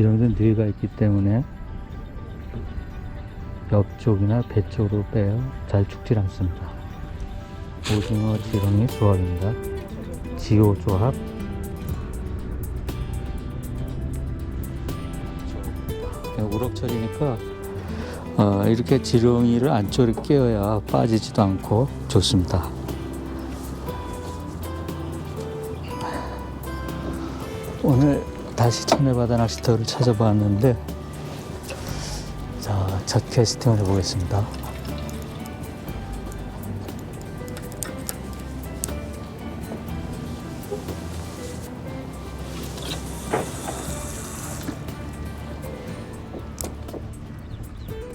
지렁이도 뇌가 있기 때문에 옆쪽이나 배 쪽으로 빼요. 잘 죽질 않습니다. 오징어 지렁이 조합입니다. 지오 조합. 네, 우럭철이니까 어, 이렇게 지렁이를 안쪽으로 끼워야 빠지지도 않고 좋습니다. 오늘 다시 천혜바다 낚시터를 찾아봤는데 자, 첫 캐스팅을 해보겠습니다.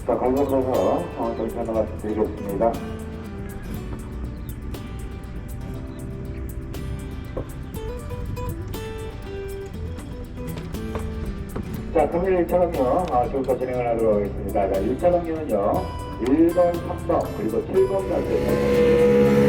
자, 관련돼서 어, 저희 하나 말씀드리겠습니다. 자, 금일 1차동요, 아, 지금부터 진행을 하도록 하겠습니다. 자, 1차동요는요, 1번, 3번, 그리고 7번 날짜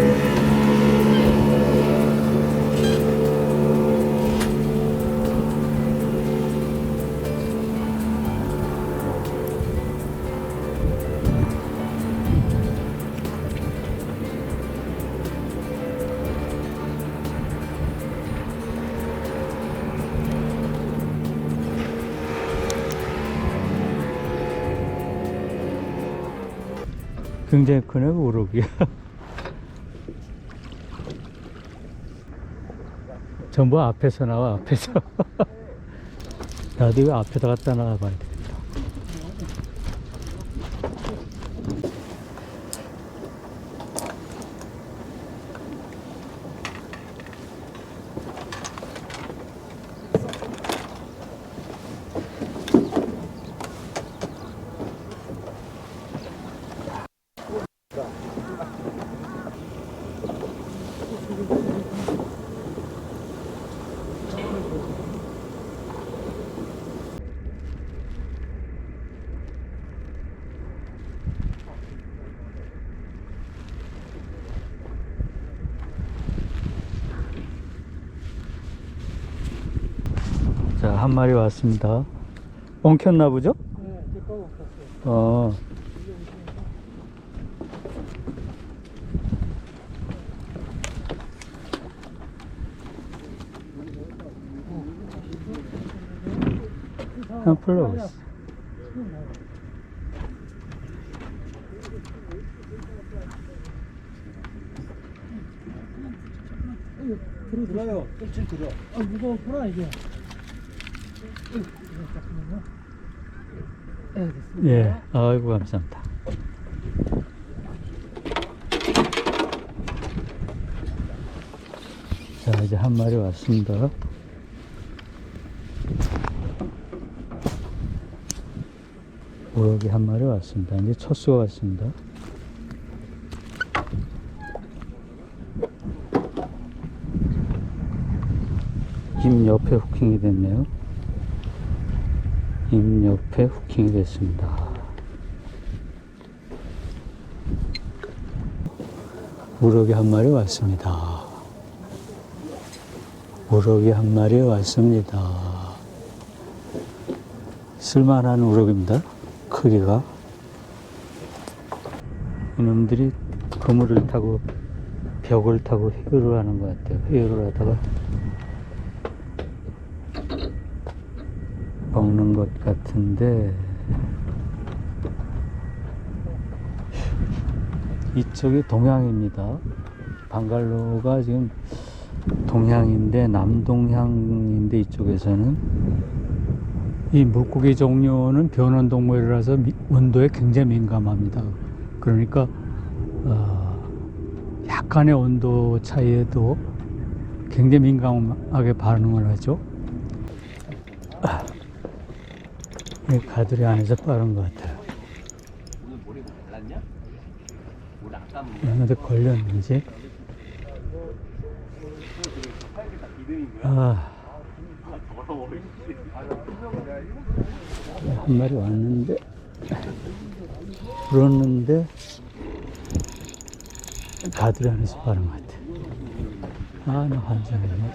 굉장히 크네, 우럭이. 전부 앞에서 나와, 앞에서. 나도 이거 앞에다 갖다 놔봐야 되 한 마리 왔습니다. 엉켰나 보죠? 네. 어. 있어. 들어 들어요. 좀 들어. 아 무거웠구나 이게. 으이, 이거 잠깐만요. 네, 됐습니다. 예, 아이고, 감사합니다. 자, 이제 한 마리 왔습니다. 우럭이 한 마리 왔습니다. 이제 첫 수가 왔습니다. 힘 옆에 후킹이 됐네요. 힘 옆에 후킹이 됐습니다. 우럭이 한 마리 왔습니다. 우럭이 한 마리 왔습니다. 쓸만한 우럭입니다. 크기가. 이놈들이 그물을 타고 벽을 타고 회유를 하는 것 같아요. 회유를 하다가 먹는 것 같은데 이쪽이 동향입니다. 방갈로가 지금 동향인데 남동향인데 이쪽에서는 이 물고기 종류는 변온 동물이라서 미- 온도에 굉장히 민감합니다. 그러니까 어, 약간의 온도 차이에도 굉장히 민감하게 반응을 하죠. 이 가들이 안에서 빠른 것 같아요. 얘네들 걸렸는지. 아. 한 마리 왔는데, 불었는데, 가들이 안에서 빠른 것 같아. 아, 나 환장했네.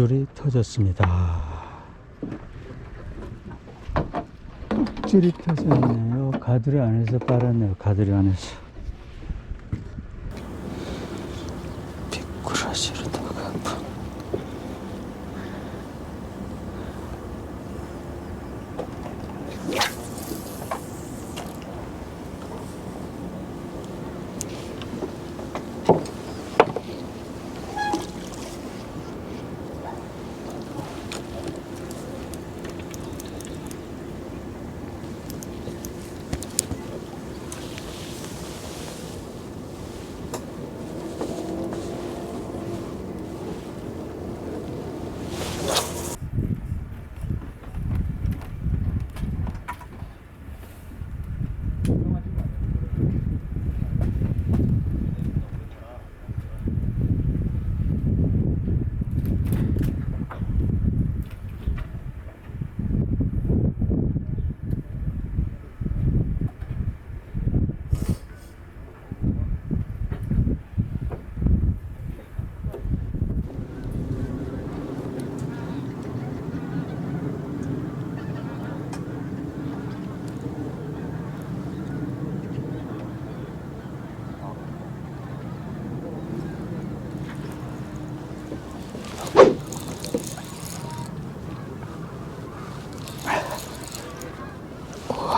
목줄이 터졌습니다. 목줄이 터졌네요. 가드를 안에서 빨았네요. 가드를 안에서. 미꾸라지로다가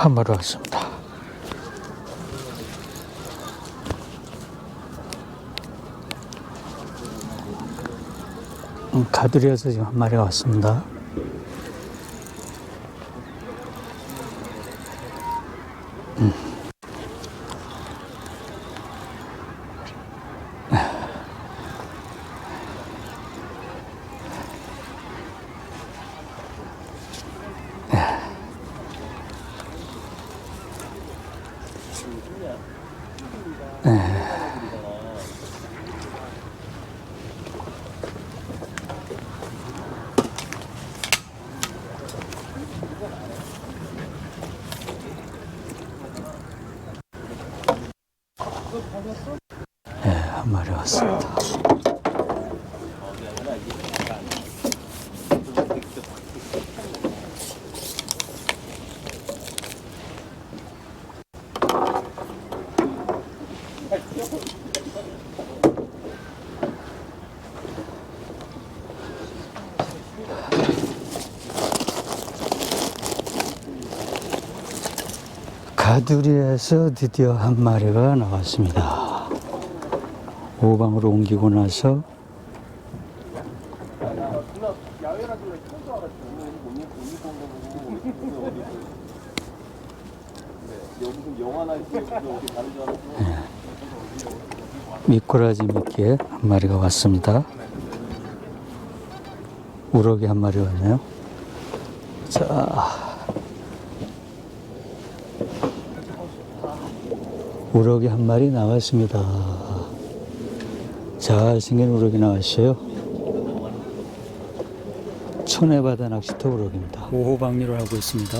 한 마리 왔습니다. 음, 가두리에서 지금 한 마리가 왔습니다. 가두리에서 드디어 한 마리가 나왔습니다. 오방으로 옮기고 나서 알았어. 미꾸라지 미끼에 한 마리가 왔습니다. 우럭이 한 마리 왔네요. 자, 우럭이 한 마리 나왔습니다. 잘생긴 우럭이 나왔어요. 천혜바다 낚시터 우럭입니다. 5호 방류를 하고 있습니다.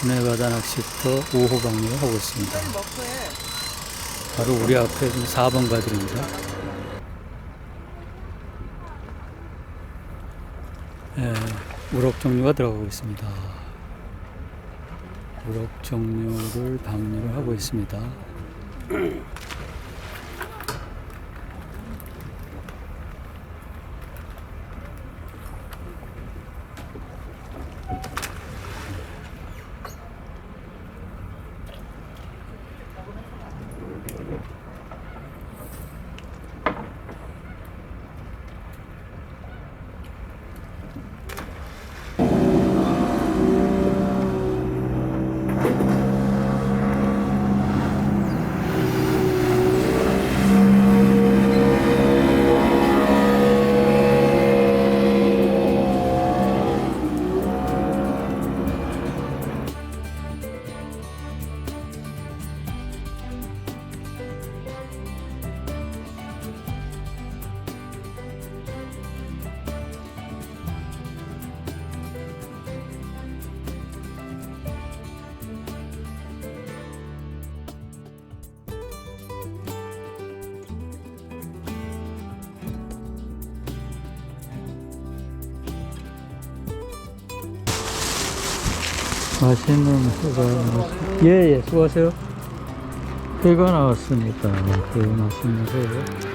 천혜바다 낚시터 5호 방류를 하고 있습니다. 바로 우리 앞에 있는 4번 가들입니다. 예, 우럭 종류가 들어가고 있습니다. 우럭 종류를 방류를 하고 있습니다. 맛있는 회가 나왔습니다. 예, 예, 수고하세요. 회가 나왔습니다. 회 맛있는 회.